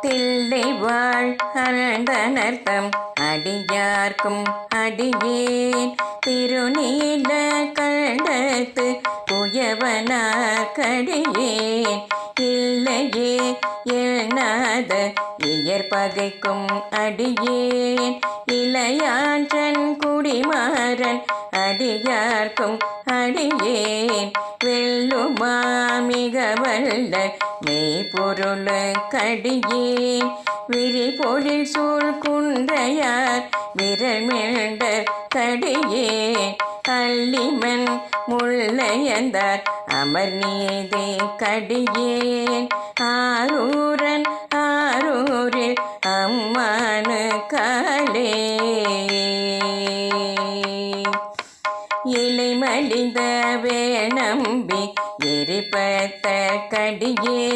தில்லை வாழ் அனர்த்தம் அடியார்க்கும் அடியேன். திருநீல கண்டத்து குயவனார் கடியேன் இல்லையே எண்ணாத இயற்பகைக்கும் அடியேன். இளையாற்றன் குடிமாறன் அடியார்க்கும் அடியேன். வெல்லுமா மிக வல்ல மெய்ப்பொருள் கடியேன். விரிபொழில் சூழ் குன்றையார் விரல் மிழ்ந்த கடியே அள்ளிமன் முள்ளையந்தார் அமர் நீதே கடியேன். ஆரூரன் ஆரூரில் அம்மானு காலே. இலை மலிந்த வேணம்பி எரிப்பத்த கடியே